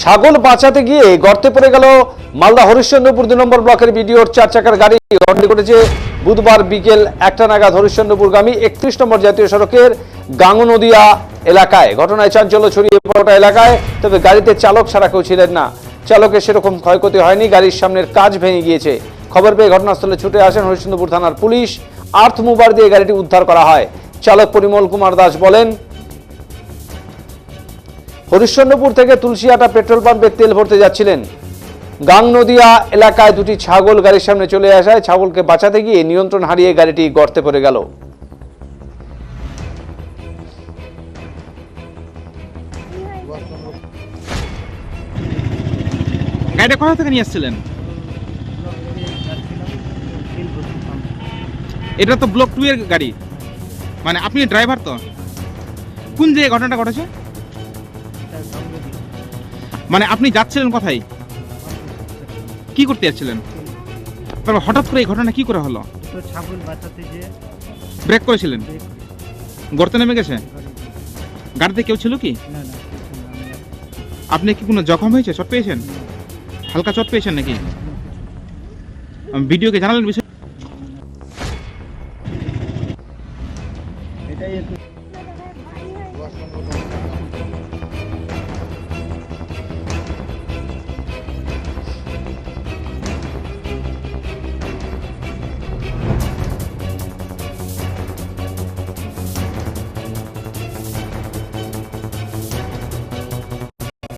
ছাগল বাঁচাতে গিয়ে গর্তে পড়ে গেল মালদা হরিশ্চন্দ্রপুর দুই নম্বর ব্লকের বিডিওর চার চাকার গাড়ি। ঘটনা ঘটেছে বুধবার বিকেল একটা নাগাদ হরিশ্চন্দ্রপুরগামী একত্রিশ নম্বর জাতীয় সড়কের গাঙ্গনদিয়া এলাকায়। ঘটনায় চাঞ্চল্য ছড়িয়ে পড়া এলাকায়, তবে গাড়িতে চালক ছাড়া কেউ ছিলেন না। চালকের সেরকম ক্ষয়ক্ষতি হয়নি, গাড়ির সামনের কাজ ভেঙে গিয়েছে। খবর পেয়ে ঘটনাস্থলে ছুটে আসেন হরিশ্চন্দ্রপুর থানার পুলিশ। আর্থ মুবার দিয়ে গাড়িটি উদ্ধার করা হয়। চালক পরিমল কুমার দাস বলেন হরিশ্চন্দ্রপুর থেকে তুলসিয়াটা পেট্রোল পাম্পে তেল ভরতে যাচ্ছিলেন। গাংনদিয়া এলাকায় দুটি ছাগল গাড়ির সামনে চলে আসায় ছাগলকে বাঁচাতে গিয়ে নিয়ন্ত্রণ হারিয়ে গাড়িটি গর্তে পড়ে গেল। গাড়িটা কোথা থেকে নিয়ে আসছিলেন? এটা তো ব্লক টু এর গাড়ি। মানে আপনি ড্রাইভার তো? কোন জায়গায় ঘটনাটা ঘটেছে? মানে আপনি যাচ্ছিলেন কোথায়? কি করতে যাচ্ছিলেন? তারপর হঠাৎ করে এই ঘটনা কি করে হলো? ব্রেক করেছিলেন? গর্তে নেমে গেছে? গাড়িতে কেউ ছিল কি? আপনি কি কোনো জখম হয়েছে? চট পেয়েছেন? হালকা চট পেয়েছেন নাকি? ভিডিওকে জানালেন বিষয় এটাই